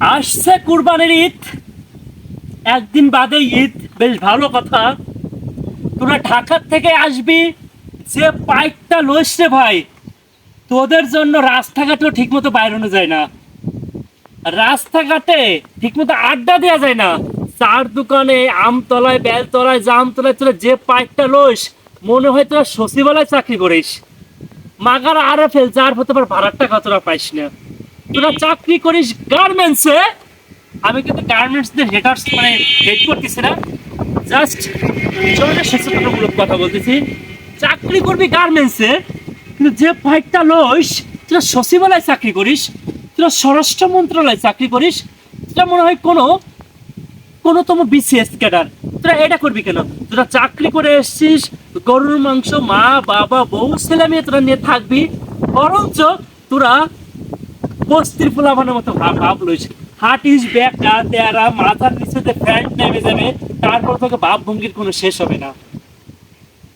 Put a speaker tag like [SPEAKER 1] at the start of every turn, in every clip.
[SPEAKER 1] আসছে কুরবানির ঈদ। একদিন বাদে ঈদ, বেশ ভালো কথা। তোরা ঢাকার থেকে আসবি, যে বাইকটা লইস রে ভাই, তোদের জন্য রাস্তাঘাটেও ঠিকমতো বাইরানো যায় না। রাস্তাঘাটে ঠিকমতো আড্ডা দেওয়া যায় না। চার দোকানে, আমতলায়, বেলতলায়, জামতলায় তোরা যে পাইকটা লইস, মনে হয় তোরা সচিবালয় চাকরি করিস। মাগার আরে ফেল, যার হতে পারে ভাড়ার টাকা তোরা পাইস না। তোরা চাকরি করিস গার্মেন্টসে আমি কিন্তু গার্মেন্টসদের হেটার্স মানে হেট করতেছি না। জাস্ট জনের সচেতনমূলক কথা বলতেছি। চাকরি করবি গার্মেন্টসে কিন্তু যে পাইকটা লইস, তোরা সচিবালয় চাকরি করিস, তোরা স্বরাষ্ট্র মন্ত্রণালয়ে চাকরি করিস, তোরা মনে হয় কোনো কোনো তোমার বিসিএস ক্যাডার তোরা এটা করবি কেন? তোরা চাকরি করে এসছিস, গরুর মাংস মা, বাবা, বউ, ছেলে মেয়ে তোরা নিয়ে থাকবি, বরঞ্চ তোরা বস্তির মতো ভাব হাট ব্যাগ তেরা মাথার নিচেতে নেমে যাবে তারপর তোকে ভাব ভঙ্গির কোনো শেষ হবে না।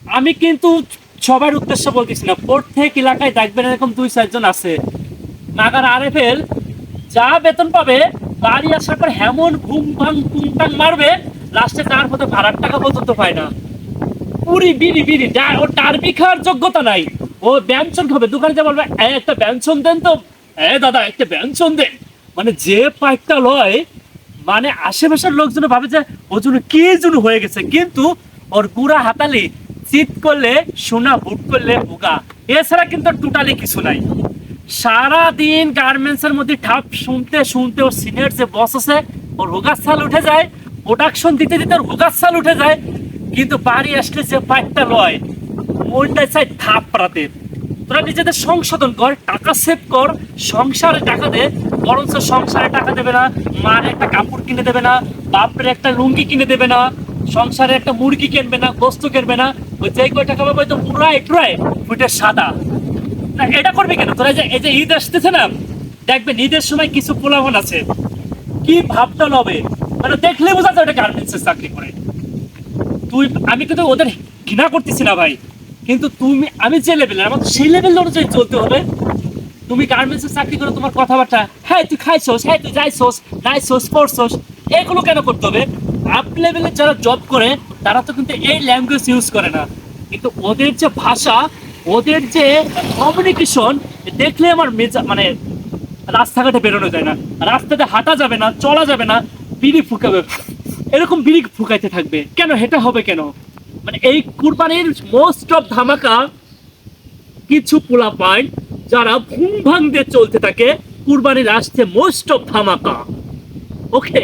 [SPEAKER 1] আমি কিন্তু সবার উদ্দেশ্য বলতেছি না প্রত্যেক এলাকায় দেখবেন এরকম দুই চারজন আছে। নাগার আর আরএফএল যা বেতন পাবে বাড়ি আসার পর হেমন ঘুম ভাং ঘুম টাং মারবে লাস্টে তার মতো ভাড়ার টাকা পর্যন্ত পায় না। পুরি বিড়ি বিড়ি ওর টার্বি খাওয়ার যোগ্যতা নাই। ও ব্যঞ্জন খাবে দোকানে যা বলবে "এ, একটা ব্যঞ্জন দেন তো। এ দাদা, একটা ব্যঞ্জন দেন মানে যে পাইকটা লয় মানে আশেপাশের লোকজন ভাবে যে ও জন্য কে যেন হয়ে গেছে। কিন্তু ওর গুড়া হাতালি চিত করলে, সোনা বুট করলে বোগা এছাড়া কিন্তু টোটালি কিছু নাই। সারা দিন গার্মেন্টস এর মধ্যে ঠাপ শুনতে শুনতে ওর সিনিয়র যে বস আছে, ওর হোগার সাল উঠে যায়। প্রোডাকশন দিতে দিতে ওর হোগার সাল উঠে যায়। কিন্তু বাড়ি আসলে যে পাইকটা লয় মনটা চাই থাপ পাড়াতে তোরা নিজেদের সংশোধন কর, টাকা সেভ কর, সংসারে টাকা দে, বরঞ্চ সংসারে টাকা দেবে না মার একটা কাপড় কিনে দেবে না, বাপের একটা লুঙ্গি কিনে দেবে না, সংসারে একটা মুরগি কিনবে না, গোস্ত কিনবে না, ওই যে কয় টাকা পাবে তো পুরাই টুরাই ফুটে সাদা। এটা করবে কেন? তোরা এই যে ঈদ আসতেছে না দেখবেন ঈদের সময় কিছু প্রলোভন আছে, কি ভাবটা হবে? মানে দেখলে বোঝা যায় ওটা গার্মেন্টসের চাকরি করে। তুই, আমি কিন্তু ওদের ঘৃণা করতেছি না ভাই। কিন্তু তুমি, আমি যে লেভেলের আমার সেই লেভেল অনুযায়ী চলতে হবে। তুমি গার্মেন্টসে চাকরি করে, তোমার কথাবার্তা হ্যাঁ তুই খাইছোস হ্যাঁ তুই যাইছোস, নাইছোস, পড়ছোস এগুলো কেন করতে হবে? আপ লেভেলের যারা জব করে, তারা তো কিন্তু এই ল্যাঙ্গুয়েজ ইউজ করে না। কিন্তু ওদের যে ভাষা, ওদের যে কমিউনিকেশন দেখলে আমার মেজা মানে রাস্তাঘাটে বেরোনো যায় না। রাস্তাতে হাঁটা যাবে না, চলা যাবে না, বিড়ি ফুকাবে। এরকম বিড়ি ফুকাইতে থাকবে। কেন, এটা হবে কেন? মানে এই কুরবানির মোস্ট অফ ধামাকা কিছু পোলা পয়েন্ট যারা ভুম ভাঙ দিয়ে চলতে থাকে, কুরবানির আসছে মোস্ট অফ ধামাকা। ওকে